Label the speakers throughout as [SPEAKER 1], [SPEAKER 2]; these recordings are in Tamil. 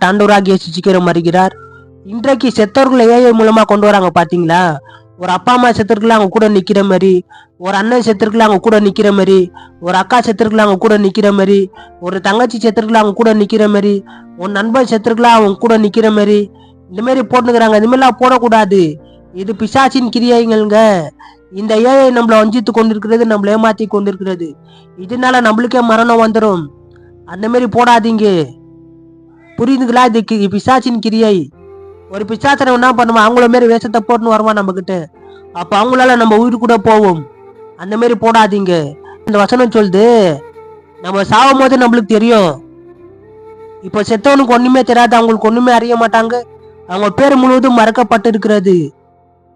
[SPEAKER 1] தாண்டவராக இயேசு சீக்கிரம் வருகிறார் இன்றைக்கு செத்தவர்களை ஏஐ மூலமா கொண்டு வராங்க பாத்தீங்களா ஒரு அப்பா அம்மா செத்துருக்குள்ள அவங்க கூட நிக்கிற மாதிரி ஒரு அண்ணன் செத்துருக்குள்ள அவங்க கூட நிக்கிற மாதிரி ஒரு அக்கா செத்துருக்குள்ள அவங்க கூட நிக்கிற மாதிரி ஒரு தங்கச்சி செத்துருக்குள்ள அவங்க கூட நிக்கிற மாதிரி ஒரு நண்பன் செத்துருக்குள்ள அவங்க கூட நிக்கிற மாதிரி இந்த மாதிரி போட்டுக்கிறாங்க. இந்த மாதிரிலாம் போடக்கூடாது. இது பிசாசின் கிரியைங்கள்ங்க. இந்த ஏஐ நம்மளை வஞ்சித்து கொண்டிருக்கிறது நம்மளை ஏமாத்தி கொண்டிருக்கிறது. இதனால நம்மளுக்கே மரணம் வந்துடும் அந்த மாதிரி போடாதீங்க. புரியுதுங்களா? இது பிசாச்சின் கிரியை. ஒரு பிசாசனை என்ன பண்ணுவான் அவங்கள மாரி வேஷத்தை போட்டுன்னு வருவான் நம்ம கிட்ட அப்ப அவங்களால நம்ம உயிர் கூட போவோம். அந்த மாரி போடாதீங்க. இந்த வசனம் சொல்லுது நம்ம சாவும் போது நம்மளுக்கு தெரியும். இப்போ செத்தவனுக்கு ஒண்ணுமே தெரியாது அவங்களுக்கு ஒண்ணுமே அறிய மாட்டாங்க. அவங்க பேர் முழுவதும் மறக்கப்பட்டு இருக்கிறது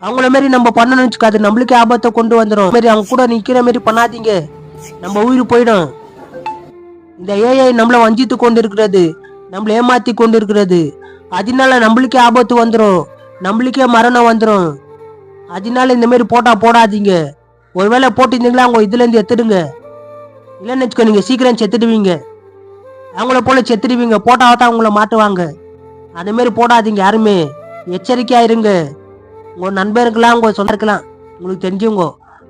[SPEAKER 1] அவங்கள மாரி நம்ம பண்ணணும்னு வச்சுக்காது நம்மளுக்கே ஆபத்தை கொண்டு வந்துடும் மாரி அவங்க கூட நிக்கிற மாதிரி பண்ணாதீங்க. நம்ம உயிர் போயிடும். இந்த ஏஐ நம்மளை வஞ்சித்து கொண்டு இருக்கிறது நம்மளை ஏமாத்தி கொண்டு இருக்கிறது அதனால நம்மளுக்கே ஆபத்து வந்துடும் நம்மளுக்கே மரணம் வந்துடும் அதனால இந்த மாதிரி போட்டா போடாதீங்க. ஒருவேளை போட்டிருந்தீங்களா அவங்க இதுலேருந்து எத்துடுங்க எடுத்துடுங்க. இல்லைன்னு வச்சுக்கோ நீங்கள் சீக்கிரம் செத்துடுவீங்க. அவங்கள போல செத்துடுவீங்க. போட்டால் தான் அவங்கள மாட்டுவாங்க. அதுமாரி போடாதீங்க யாருமே. எச்சரிக்கையாக இருங்க. உங்க நண்பருக்கெல்லாம் உங்க சொந்தருக்கலாம் உங்களுக்கு தெரிஞ்சவங்க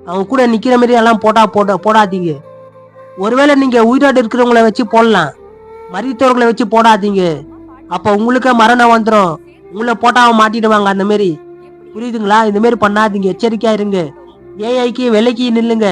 [SPEAKER 1] அவங்க கூட நிற்கிற மாதிரி எல்லாம் போட்டா போட போடாதீங்க. ஒருவேளை நீங்கள் உயிரோடு இருக்கிறவங்கள வச்சு போடலாம். மறித்தவர்களை வச்சு போடாதீங்க. அப்போ உங்களுக்கே மரணம் வந்துடும் உங்களை போட்டா அவன் மாட்டிடுவாங்க அந்த மாதிரி புரியுதுங்களா? இந்த மாதிரி பண்ணாதீங்க. எச்சரிக்கையா இருங்க. ஏஐக்கு விலைக்கு நில்லுங்க.